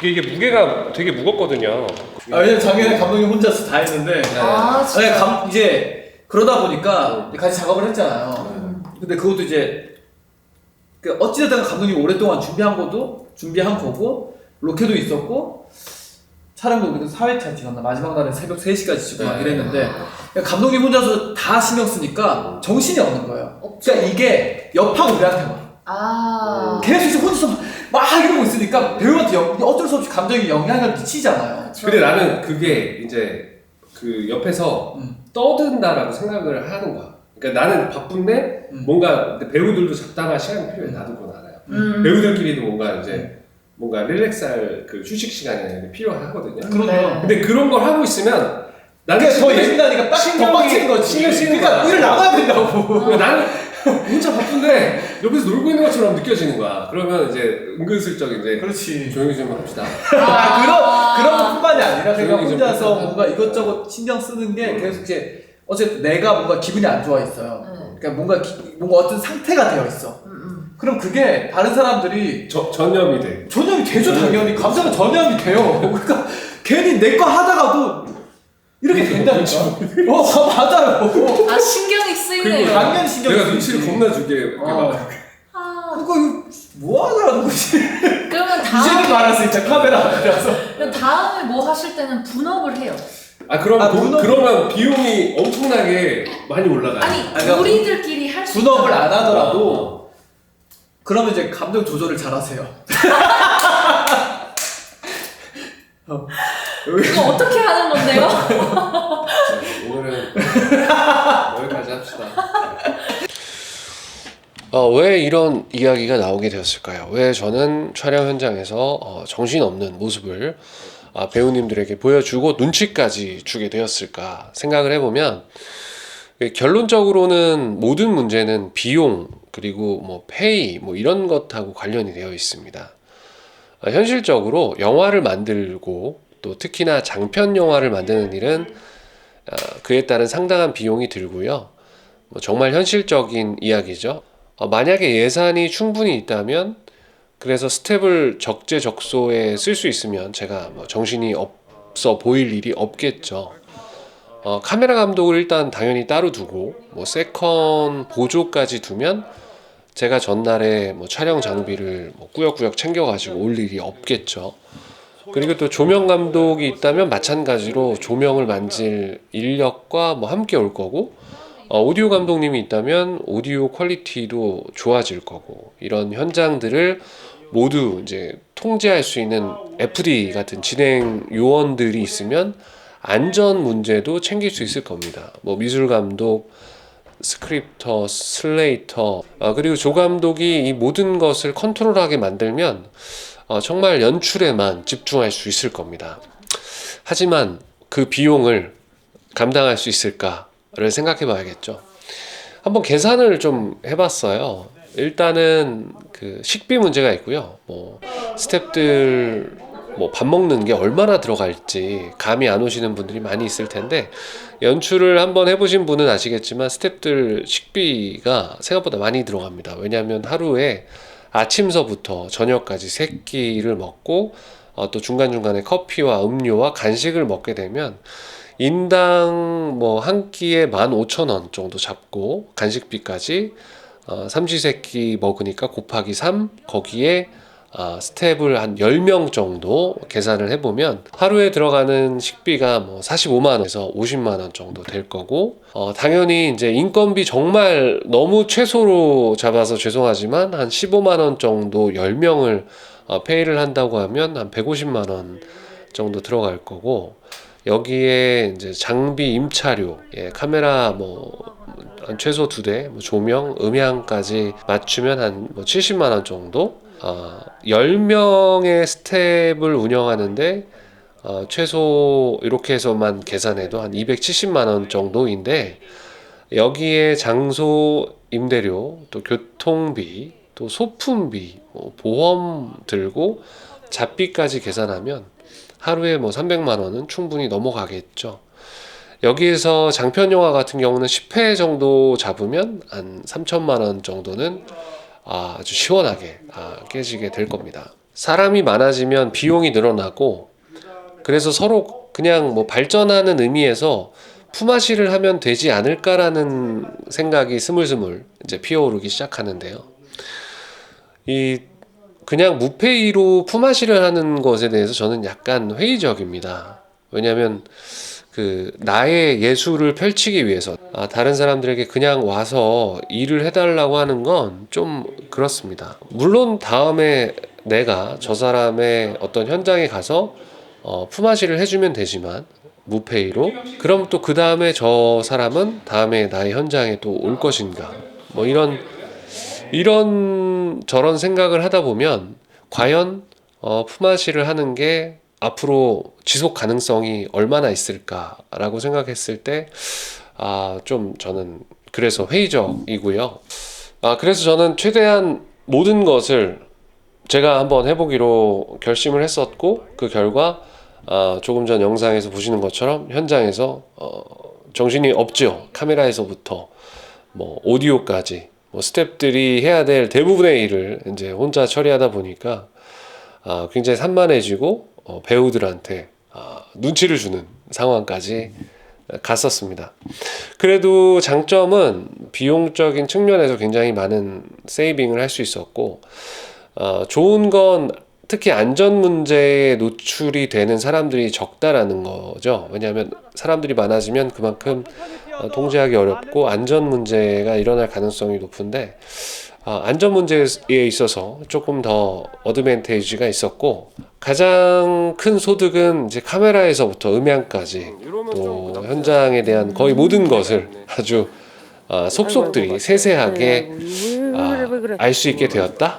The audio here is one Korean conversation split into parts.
이게, 이게 무게가 되게 무겁거든요. 아, 왜냐면 작년에 감독님 혼자서 다 했는데 아, 아니, 진짜. 감, 이제 그러다 보니까 같이 작업을 했잖아요. 음. 근데 그것도 이제 그 어찌됐든 감독님 오랫동안 준비한 것도 준비한 거고 로케도 있었고 촬영도 그래도 4회차 찍었나 마지막 날에 새벽 3시까지 찍고 막 네. 이랬는데 감독님 혼자서 다 신경 쓰니까 정신이 없는 거예요. 그러니까 이게 여파가 우리한테만 아. 계속 이제 혼자서 막 이러고 있으니까 배우한테 영- 어쩔 수 없이 감정이 영향을 미치잖아요. 그쵸. 근데 나는 그게 이제 그 옆에서 음. 떠든다라고 생각을 하는 거야. 그러니까 나는 바쁜데 음. 뭔가 근데 배우들도 적당한 시간이 필요해. 나도 그건 알아요. 음. 배우들끼리도 뭔가 이제 뭔가 릴렉스할 그 휴식 시간이 필요하거든요. 그러네요. 근데 그런 걸 하고 있으면 나는 그게 더 신경이- 예민하니까 딱 신경이- 더 빡치는 거지. 신경 쓰이는 그러니까 거야. 일을 나가야 된다고. 그러니까 나는 혼자 바쁜데 옆에서 놀고 있는 것처럼 느껴지는 거야. 그러면 이제 은근슬쩍 이제 그렇지. 조용히 좀 합시다. 아, 그런 그런 것뿐만이 아니라 제가 조용히 좀 혼자서. 뭔가 이것저것 신경 쓰는 게 계속 이제 어쨌든 내가 뭔가 기분이 안 좋아 있어요. 네. 그러니까 뭔가 기- 뭔가 어떤 상태가 되어 있어. 음, 음. 그럼 그게 다른 사람들이 저, 전염이 돼. 전염이 되죠 당연히 감정은 전염이 돼요. 그러니까 괜히 내 거 하다가도 이렇게 된다니까. 어 맞아요. 아, 신경이 쓰이네요. 그리고 당연히 신경 내가 쓰이지. 눈치를 겁나 주게 어. 막 아, 그거 이거 뭐 하자는 거지? 그러면 이제는 다음에, 말할 수 있죠 카메라 앞에서. 그럼 다음에 뭐 하실 때는 분업을 해요. 아 그럼 아, 돈- 분업- 그러면 비용이 엄청나게 많이 올라가요. 아니, 그러니까 우리들끼리 할 수 분업을 있잖아요. 안 하더라도 그러면 이제 감정 조절을 잘 하세요. 어, 이거 어떻게 하는 건데요? 네, 오늘은 여기까지 합시다. 어, 왜 이런 이야기가 나오게 되었을까요? 왜 저는 촬영 현장에서 어, 정신없는 모습을 아, 배우님들에게 보여주고 눈치까지 주게 되었을까 생각을 해보면 예, 결론적으로는 모든 문제는 비용 그리고 뭐 페이 뭐 이런 것하고 관련이 되어 있습니다. 아, 현실적으로 영화를 만들고 또 특히나 장편 영화를 만드는 일은 아, 그에 따른 상당한 비용이 들고요. 뭐 정말 현실적인 이야기죠. 어, 만약에 예산이 충분히 있다면 그래서 스텝을 적재적소에 쓸 수 있으면 제가 뭐 정신이 없어 보일 일이 없겠죠. 어, 카메라 감독을 일단 당연히 따로 두고 뭐 세컨 보조까지 두면 제가 전날에 뭐 촬영 장비를 뭐 꾸역꾸역 챙겨가지고 올 일이 없겠죠. 그리고 또 조명 감독이 있다면 마찬가지로 조명을 만질 인력과 뭐 함께 올 거고 어, 오디오 감독님이 있다면 오디오 퀄리티도 좋아질 거고 이런 현장들을 모두 이제 통제할 수 있는 FD 같은 진행 요원들이 있으면 안전 문제도 챙길 수 있을 겁니다. 뭐 미술 감독, 스크립터, 슬레이터, 아, 그리고 조 감독이 이 모든 것을 컨트롤하게 만들면 어, 정말 연출에만 집중할 수 있을 겁니다. 하지만 그 비용을 감당할 수 있을까 를 생각해 봐야겠죠. 한번 계산을 좀 해봤어요. 일단은 그 식비 문제가 있고요. 뭐 스탭들 뭐 밥 먹는 게 얼마나 들어갈지 감이 안 오시는 분들이 많이 있을 텐데 연출을 한번 해보신 분은 아시겠지만 스탭들 식비가 생각보다 많이 들어갑니다. 왜냐하면 하루에 아침서부터 저녁까지 세 끼를 먹고 어, 또 중간중간에 커피와 음료와 간식을 먹게 되면 인당 뭐 한 끼에 15,000원 정도 잡고 간식비까지 어, 삼시세끼 먹으니까 곱하기 3 거기에 아, 스텝을 한 10명 정도 계산을 해보면 하루에 들어가는 식비가 뭐 45만원에서 50만원 정도 될 거고, 어, 당연히 이제 인건비 정말 너무 최소로 잡아서 죄송하지만 한 15만원 정도 10명을 어, 페이를 한다고 하면 한 150만원 정도 들어갈 거고, 여기에 이제 장비 임차료, 예, 카메라 뭐, 한 최소 두 대, 뭐 조명, 음향까지 맞추면 한 뭐 70만 원 정도. 어, 10명의 스텝을 운영하는데 어, 최소 이렇게 해서만 계산해도 한 270만 원 정도인데 여기에 장소 임대료, 또 교통비, 또 소품비, 뭐 보험 들고 잡비까지 계산하면 하루에 뭐 300만 원은 충분히 넘어가겠죠. 여기에서 장편 영화 같은 경우는 10회 정도 잡으면 한 3천만 원 정도는 아, 아주 시원하게 아, 깨지게 될 겁니다. 사람이 많아지면 비용이 늘어나고 그래서 서로 그냥 뭐 발전하는 의미에서 품앗이를 하면 되지 않을까라는 생각이 스물스물 이제 피어오르기 시작하는데요. 이 그냥 무페이로 품앗이를 하는 것에 대해서 저는 약간 회의적입니다. 왜냐하면 그 나의 예술을 펼치기 위해서 아, 다른 사람들에게 그냥 와서 일을 해달라고 하는 건 좀 그렇습니다. 물론 다음에 내가 저 사람의 어떤 현장에 가서 어, 품앗이를 해주면 되지만 무페이로 그럼 또 그 다음에 저 사람은 다음에 나의 현장에 또 올 것인가 뭐 이런 이런 저런 생각을 하다 보면 과연 어, 품앗이를 하는 게 앞으로 지속 가능성이 얼마나 있을까라고 생각했을 때 아, 좀 저는 그래서 회의적이고요. 아, 그래서 저는 최대한 모든 것을 제가 한번 해보기로 결심을 했었고 그 결과 아, 조금 전 영상에서 보시는 것처럼 현장에서 어, 정신이 없죠. 카메라에서부터 뭐 오디오까지 뭐 스탭들이 해야 될 대부분의 일을 이제 혼자 처리하다 보니까 아, 굉장히 산만해지고 어, 배우들한테 아, 눈치를 주는 상황까지 갔었습니다. 그래도 장점은 비용적인 측면에서 굉장히 많은 세이빙을 할 수 있었고 어, 좋은 건 특히 안전 문제에 노출이 되는 사람들이 적다라는 거죠. 왜냐하면 사람들이 많아지면 그만큼 어, 통제하기 어렵고 안전 문제가 일어날 가능성이 높은데 아, 안전 문제에 있어서 조금 더 어드밴테이지가 있었고 가장 큰 소득은 이제 카메라에서부터 음향까지 또 현장에 대한 거의 모든 것을 아주 아, 속속들이 세세하게 알 수 있게 되었다.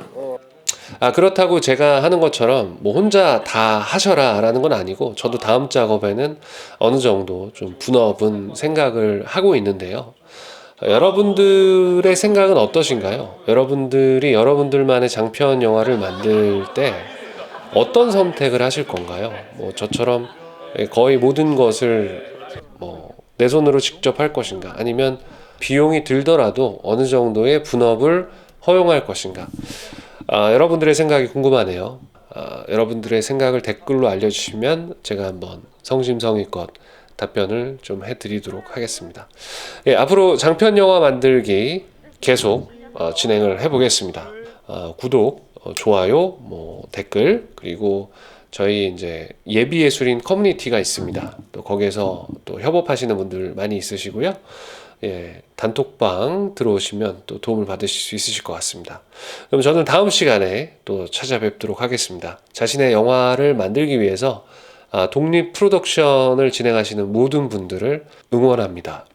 아 그렇다고 제가 하는 것처럼 뭐 혼자 다 하셔라 라는 건 아니고 저도 다음 작업에는 어느 정도 좀 분업은 생각을 하고 있는데요. 여러분들의 생각은 어떠신가요? 여러분들이 여러분들만의 장편 영화를 만들 때 어떤 선택을 하실 건가요? 뭐 저처럼 거의 모든 것을 뭐 내 손으로 직접 할 것인가? 아니면 비용이 들더라도 어느 정도의 분업을 허용할 것인가? 아, 여러분들의 생각이 궁금하네요. 아, 여러분들의 생각을 댓글로 알려주시면 제가 한번 성심성의껏 답변을 좀 해드리도록 하겠습니다. 예, 앞으로 장편 영화 만들기 계속 어, 진행을 해보겠습니다. 어, 구독, 어, 좋아요, 뭐 댓글 그리고 저희 이제 예비 예술인 커뮤니티가 있습니다. 또 거기에서 또 협업하시는 분들 많이 있으시고요. 예, 단톡방 들어오시면 또 도움을 받으실 수 있으실 것 같습니다. 그럼 저는 다음 시간에 또 찾아뵙도록 하겠습니다. 자신의 영화를 만들기 위해서 아, 독립 프로덕션을 진행하시는 모든 분들을 응원합니다.